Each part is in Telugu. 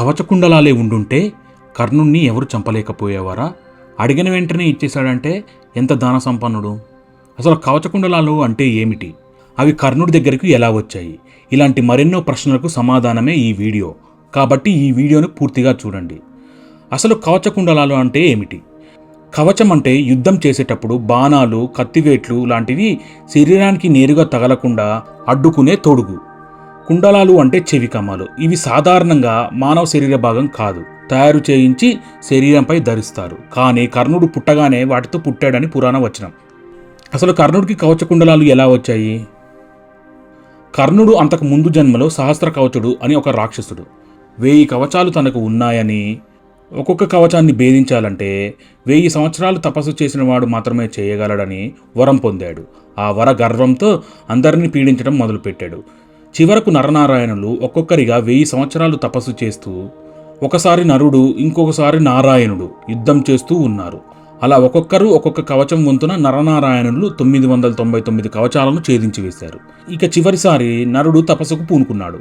కవచకుండలాలే ఉండుంటే కర్ణుణ్ణి ఎవరు చంపలేకపోయేవారా? అడిగిన వెంటనే ఇచ్చేశాడంటే ఎంత దాన సంపన్నుడు అసలు కవచకుండలాలు అంటే ఏమిటి? అవి కర్ణుడి దగ్గరికి ఎలా వచ్చాయి? ఇలాంటి మరెన్నో ప్రశ్నలకు సమాధానమే ఈ వీడియో. కాబట్టి ఈ వీడియోను పూర్తిగా చూడండి. అసలు కవచకుండలాలు అంటే ఏమిటి? కవచం అంటే యుద్ధం చేసేటప్పుడు బాణాలు కత్తివేట్లు లాంటివి శరీరానికి నేరుగా తగలకుండా అడ్డుకునే తొడుగు. కుండలాలు అంటే చెవి కమ్మలు. ఇవి సాధారణంగా మానవ శరీర భాగం కాదు. తయారు చేయించి శరీరంపై ధరిస్తారు. కానీ కర్ణుడు పుట్టగానే వాటితో పుట్టాడని పురాణ వచనం. అసలు కర్ణుడికి కవచ కుండలాలు ఎలా వచ్చాయి? కర్ణుడు అంతకు ముందు జన్మలో సహస్ర కవచుడు అని ఒక రాక్షసుడు. వెయ్యి కవచాలు తనకు ఉన్నాయని ఒక్కొక్క కవచాన్ని భేదించాలంటే వెయ్యి సంవత్సరాలు తపస్సు చేసిన వాడు మాత్రమే చేయగలడని వరం పొందాడు. ఆ వర గర్వంతో అందరినీ పీడించడం మొదలుపెట్టాడు. చివరకు నరనారాయణులు ఒక్కొక్కరిగా వెయ్యి సంవత్సరాలు తపస్సు చేస్తూ ఒకసారి నరుడు ఇంకొకసారి నారాయణుడు యుద్ధం చేస్తూ ఉన్నారు. అలా ఒక్కొక్కరు ఒక్కొక్క కవచం వంతున నరనారాయణులు తొమ్మిది వందల తొంభై తొమ్మిది కవచాలను ఛేదించి వేశారు. ఇక చివరిసారి నరుడు తపస్సుకు పూనుకున్నాడు.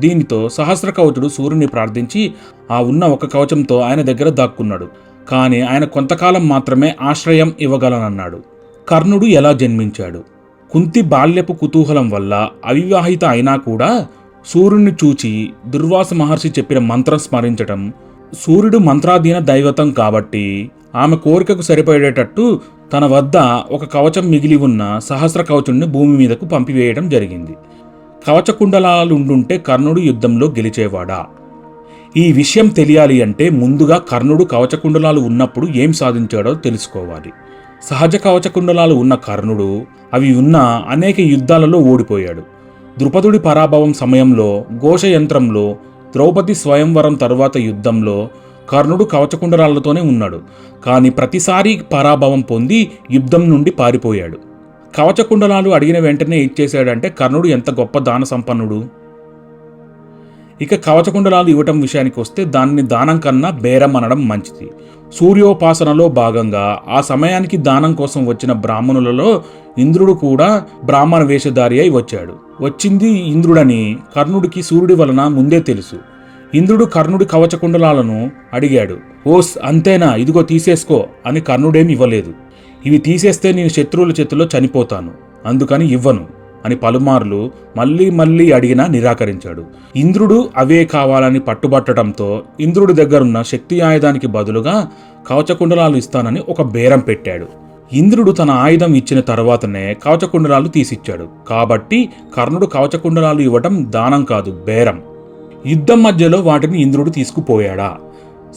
దీనితో సహస్ర కవచుడు సూర్యుని ప్రార్థించి ఆ ఉన్న ఒక కవచంతో ఆయన దగ్గర దాక్కున్నాడు. కానీ ఆయన కొంతకాలం మాత్రమే ఆశ్రయం ఇవ్వగలనన్నాడు. కర్ణుడు ఎలా జన్మించాడు? కుంతి బాల్యపు కుతూహలం వల్ల అవివాహిత అయినా కూడా సూర్యుడిని చూచి దుర్వాస మహర్షి చెప్పిన మంత్రం స్మరించటం సూర్యుడు మంత్రాధీన దైవతం కాబట్టి ఆమె కోరికకు సరిపడేటట్టు తన వద్ద ఒక కవచం మిగిలి ఉన్న సహస్ర కవచుణ్ణి భూమి మీదకు పంపివేయడం జరిగింది. కవచకుండలాలుండుంటే కర్ణుడు యుద్ధంలో గెలిచేవాడా? ఈ విషయం తెలియాలి అంటే ముందుగా కర్ణుడు కవచకుండలాలు ఉన్నప్పుడు ఏం సాధించాడో తెలుసుకోవాలి. సహజ కవచకుండలాలు ఉన్న కర్ణుడు అవి ఉన్న అనేక యుద్ధాలలో ఓడిపోయాడు. ద్రుపదుడి పరాభవం సమయంలో ఘోష యంత్రంలో ద్రౌపది స్వయంవరం తరువాత యుద్ధంలో కర్ణుడు కవచకుండరాళ్ళతోనే ఉన్నాడు. కానీ ప్రతిసారి పరాభవం పొంది యుద్ధం నుండి పారిపోయాడు. కవచకుండలాలు అడిగిన వెంటనే ఇచ్చేశాడంటే కర్ణుడు ఎంత గొప్ప దాన సంపన్నుడు ఇక కవచకుండలాలు ఇవ్వటం విషయానికి వస్తే దానిని దానం కన్నా బేరం అనడం మంచిది. సూర్యోపాసనలో భాగంగా ఆ సమయానికి దానం కోసం వచ్చిన బ్రాహ్మణులలో ఇంద్రుడు కూడా బ్రాహ్మణ వేషధారి అయి వచ్చాడు. వచ్చింది ఇంద్రుడని కర్ణుడికి సూర్యుడి వలన ముందే తెలుసు. ఇంద్రుడు కర్ణుడి కవచకుండలాలను అడిగాడు. ఓస్ అంతేనా? ఇదిగో తీసేసుకో అని కర్ణుడేమి ఇవ్వలేదు. ఇవి తీసేస్తే నేను శత్రువుల చేతిలో చనిపోతాను. అందుకని ఇవ్వను. అని పలుమార్లు మళ్ళీ మళ్ళీ అడిగినా నిరాకరించాడు. ఇంద్రుడు అవే కావాలని పట్టుబట్టడంతో ఇంద్రుడి దగ్గరున్న శక్తి ఆయుధానికి బదులుగా కవచకుండలాలు ఇస్తానని ఒక బేరం పెట్టాడు. ఇంద్రుడు తన ఆయుధం ఇచ్చిన తర్వాతనే కవచకుండలాలు తీసిచ్చాడు. కాబట్టి కర్ణుడు కవచకుండలాలు ఇవ్వటం దానం కాదు బేరం. యుద్ధం మధ్యలో వాటిని ఇంద్రుడు తీసుకుపోయాడా?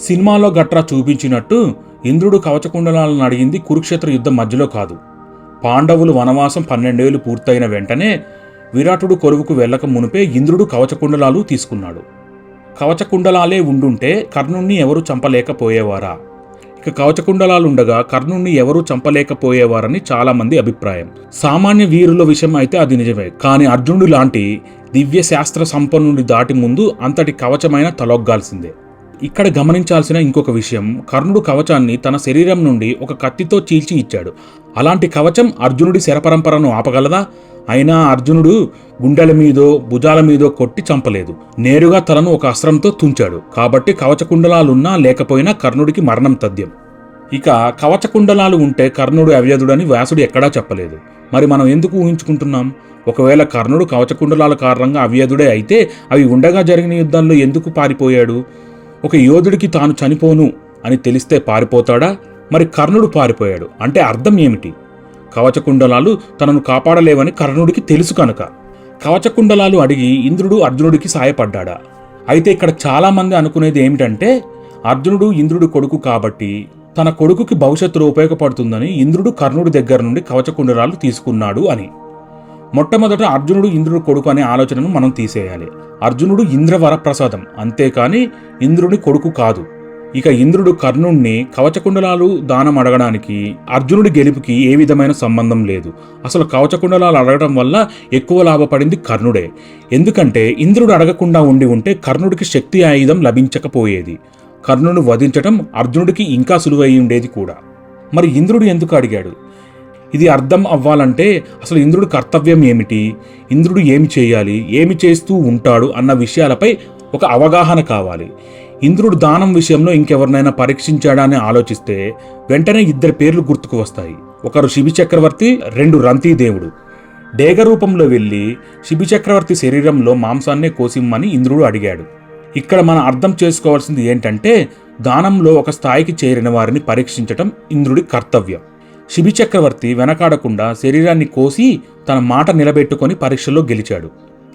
సినిమాలో గట్రా చూపించినట్టు ఇంద్రుడు కవచకుండలాలను అడిగింది కురుక్షేత్ర యుద్ధం మధ్యలో కాదు. పాండవులు వనవాసం పన్నెండేళ్ళు పూర్తయిన వెంటనే విరాటుడు కొరువుకు వెళ్ళక మునిపే ఇంద్రుడు కవచకుండలాలు తీసుకున్నాడు. కవచకుండలాలే ఉండుంటే కర్ణుణ్ణి ఎవరు చంపలేకపోయేవారా? ఇక కవచకుండలాలు ఉండగా కర్ణుణ్ణి ఎవరూ చంపలేకపోయేవారని చాలా మంది అభిప్రాయం. సామాన్య వీరుల విషయం అయితే అది నిజమే. కానీ అర్జునుడు లాంటి దివ్య శాస్త్ర సంపన్నుడి దాటి ముందు అంతటి కవచమైన తలొగ్గాల్సిందే. ఇక్కడ గమనించాల్సిన ఇంకొక విషయం. కర్ణుడు కవచాన్ని తన శరీరం నుండి ఒక కత్తితో చీల్చి ఇచ్చాడు. అలాంటి కవచం అర్జునుడి శరపరంపరను ఆపగలదా? అయినా అర్జునుడు గుండెల మీదో భుజాల మీదో కొట్టి చంపలేదు. నేరుగా తలను ఒక అస్త్రంతో తుంచాడు. కాబట్టి కవచకుండలాలున్నా లేకపోయినా కర్ణుడికి మరణం తథ్యం. ఇక కవచకుండలాలు ఉంటే కర్ణుడు అవ్యధుడని వ్యాసుడు ఎక్కడా చెప్పలేదు. మరి మనం ఎందుకు ఊహించుకుంటున్నాం? ఒకవేళ కర్ణుడు కవచకుండలాల కారణంగా అవ్యధుడే అయితే అవి ఉండగా జరిగిన యుద్ధాల్లో ఎందుకు పారిపోయాడు? ఒక యోధుడికి తాను చనిపోను అని తెలిస్తే పారిపోతాడా? మరి కర్ణుడు పారిపోయాడు. అంటే అర్థం ఏమిటి? కవచకుండలాలు తనను కాపాడలేవని కర్ణుడికి తెలుసు కనుక. కవచకుండలాలు అడిగి ఇంద్రుడు అర్జునుడికి సాయపడ్డాడా? అయితే ఇక్కడ చాలామంది అనుకునేది ఏమిటంటే అర్జునుడు ఇంద్రుడు కొడుకు కాబట్టి తన కొడుకుకి భవిష్యత్తులో ఉపయోగపడుతుందని ఇంద్రుడు కర్ణుడి దగ్గర నుండి కవచకుండలాలు తీసుకున్నాడు అని. మొట్టమొదట అర్జునుడు ఇంద్రుడు కొడుకు అనే ఆలోచనను మనం తీసేయాలి. అర్జునుడు ఇంద్రవరప్రసాదం. అంతేకాని ఇంద్రుని కొడుకు కాదు. ఇక ఇంద్రుడు కర్ణుణ్ణి కవచకుండలాలు దానం అడగడానికి అర్జునుడి గెలుపుకి ఏ విధమైన సంబంధం లేదు. అసలు కవచకుండలాలు అడగడం వల్ల ఎక్కువ లాభపడింది కర్ణుడే. ఎందుకంటే ఇంద్రుడు అడగకుండా ఉండి ఉంటే కర్ణుడికి శక్తి ఆయుధం లభించకపోయేది. కర్ణును వధించటం అర్జునుడికి ఇంకా సులువై ఉండేది కూడా. మరి ఇంద్రుడు ఎందుకు అడిగాడు? ఇది అర్థం అవ్వాలంటే అసలు ఇంద్రుడి కర్తవ్యం ఏమిటి? ఇంద్రుడు ఏమి చేయాలి? ఏమి చేస్తూ ఉంటాడు అన్న విషయాలపై ఒక అవగాహన కావాలి. ఇంద్రుడు దానం విషయంలో ఇంకెవరినైనా పరీక్షించాడా అని ఆలోచిస్తే వెంటనే ఇద్దరు పేర్లు గుర్తుకు వస్తాయి. ఒకరు శిబి చక్రవర్తి రెండు రంతి దేవుడు. డేగ రూపంలో వెళ్ళి శిబి చక్రవర్తి శరీరంలో మాంసాన్నే కోసిమ్మని ఇంద్రుడు అడిగాడు. ఇక్కడ మనం అర్థం చేసుకోవాల్సింది ఏంటంటే దానంలో ఒక స్థాయికి చేరిన వారిని పరీక్షించటం ఇంద్రుడి కర్తవ్యం. శిబిచక్రవర్తి వెనకాడకుండా శరీరాన్ని కోసి తన మాట నిలబెట్టుకొని పరీక్షలో గెలిచాడు.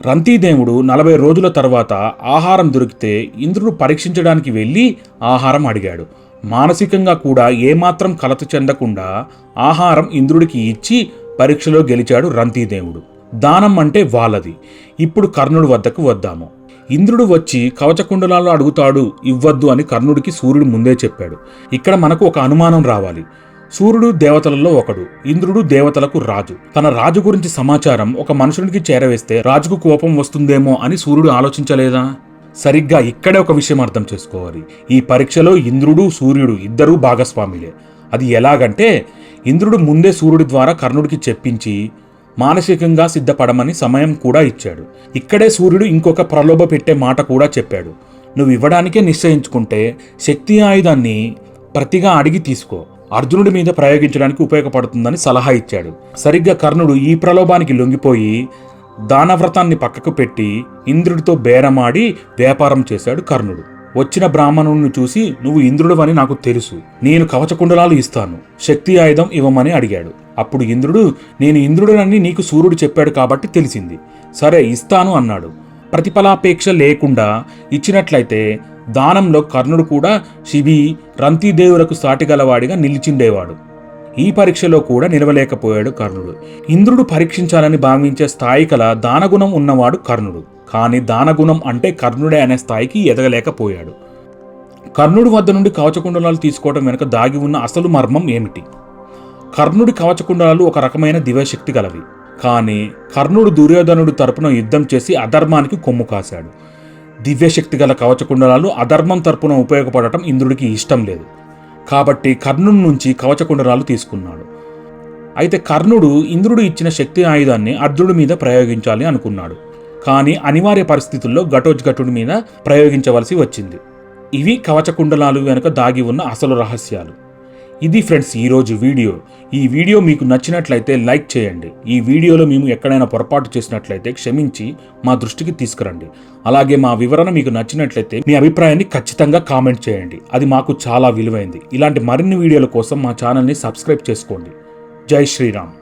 రంతీదేవుడు నలభై రోజుల తర్వాత ఆహారం దొరికితే ఇంద్రుడు పరీక్షించడానికి వెళ్ళి ఆహారం అడిగాడు. మానసికంగా కూడా ఏమాత్రం కలత చెందకుండా ఆహారం ఇంద్రుడికి ఇచ్చి పరీక్షలో గెలిచాడు రంతీదేవుడు దానం అంటే వాళ్ళది. ఇప్పుడు కర్ణుడి వద్దకు వద్దాము. ఇంద్రుడు వచ్చి కవచకుండలాలు అడుగుతాడు ఇవ్వద్దు అని కర్ణుడికి సూర్యుడు ముందే చెప్పాడు. ఇక్కడ మనకు ఒక అనుమానం రావాలి. సూర్యుడు దేవతలలో ఒకడు ఇంద్రుడు దేవతలకు రాజు. తన రాజు గురించి సమాచారం ఒక మనుషునికి చేరవేస్తే రాజుకు కోపం వస్తుందేమో అని సూర్యుడు ఆలోచించలేదా? సరిగ్గా ఇక్కడే ఒక విషయం అర్థం చేసుకోవాలి. ఈ పరీక్షలో ఇంద్రుడు సూర్యుడు ఇద్దరూ భాగస్వాములే. అది ఎలాగంటే ఇంద్రుడు ముందే సూర్యుడి ద్వారా కర్ణుడికి చెప్పించి మానసికంగా సిద్ధపడమని సమయం కూడా ఇచ్చాడు. ఇక్కడే సూర్యుడు ఇంకొక ప్రలోభ పెట్టే మాట కూడా చెప్పాడు. నువ్వు ఇవ్వడానికే నిశ్చయించుకుంటే శక్తి ఆయుధాన్ని ప్రతిగా అడిగి తీసుకో. అర్జునుడి మీద ప్రయోగించడానికి ఉపయోగపడుతుందని సలహా ఇచ్చాడు. సరిగ్గా కర్ణుడు ఈ ప్రలోభానికి లొంగిపోయి దానవ్రతాన్ని పక్కకు పెట్టి ఇంద్రుడితో బేరమాడి వ్యాపారం చేశాడు కర్ణుడు. వచ్చిన బ్రాహ్మణుడిని చూసి నువ్వు ఇంద్రుడవని నాకు తెలుసు. నేను కవచకుండలాలు ఇస్తాను. శక్తి ఆయుధం ఇవ్వమని అడిగాడు. అప్పుడు ఇంద్రుడు నేను ఇంద్రుడనని నీకు సూర్యుడు చెప్పాడు కాబట్టి తెలిసింది. సరే ఇస్తాను అన్నాడు. ప్రతిఫలాపేక్ష లేకుండా ఇచ్చినట్లయితే దానంలో కర్ణుడు కూడా శిబి రంతిదేవులకు సాటిగలవాడిగా నిలిచిండేవాడు. ఈ పరీక్షలో కూడా నిలవలేకపోయాడు కర్ణుడు. ఇంద్రుడు పరీక్షించాలని భావించే స్థాయి కల దానగుణం ఉన్నవాడు కర్ణుడు. కానీ దానగుణం అంటే కర్ణుడే అనే స్థాయికి ఎదగలేకపోయాడు. కర్ణుడి వద్ద నుండి కవచకుండలాలు తీసుకోవడం వెనుక దాగి ఉన్న అసలు మర్మం ఏమిటి? కర్ణుడి కవచకుండలాలు ఒక రకమైన దివ్యశక్తి గలవి. కానీ కర్ణుడు దుర్యోధనుడు తరపున యుద్ధం చేసి అధర్మానికి కొమ్ము కాశాడు. దివ్యశక్తి గల కవచకుండలాలు అధర్మం తరపున ఉపయోగపడటం ఇంద్రుడికి ఇష్టం లేదు. కాబట్టి కర్ణుడి నుంచి కవచకుండలాలు తీసుకున్నాడు. అయితే కర్ణుడు ఇంద్రుడు ఇచ్చిన శక్తి ఆయుధాన్ని అర్జునుడి మీద ప్రయోగించాలి అనుకున్నాడు. కానీ అనివార్య పరిస్థితుల్లో ఘటోజ్ఘటుడి మీద ప్రయోగించవలసి వచ్చింది. ఇవి కవచకుండలాలు వెనుక దాగి ఉన్న అసలు రహస్యాలు. ఇది ఫ్రెండ్స్ ఈరోజు వీడియో. ఈ వీడియో మీకు నచ్చినట్లయితే లైక్ చేయండి. ఈ వీడియోలో మేము ఎక్కడైనా పొరపాటు చేసినట్లయితే క్షమించి మా దృష్టికి తీసుకురండి. అలాగే మా వివరణ మీకు నచ్చినట్లయితే మీ అభిప్రాయాన్ని ఖచ్చితంగా కామెంట్ చేయండి. అది మాకు చాలా విలువైంది. ఇలాంటి మరిన్ని వీడియోల కోసం మా ఛానల్ని సబ్స్క్రైబ్ చేసుకోండి. జై శ్రీరామ్.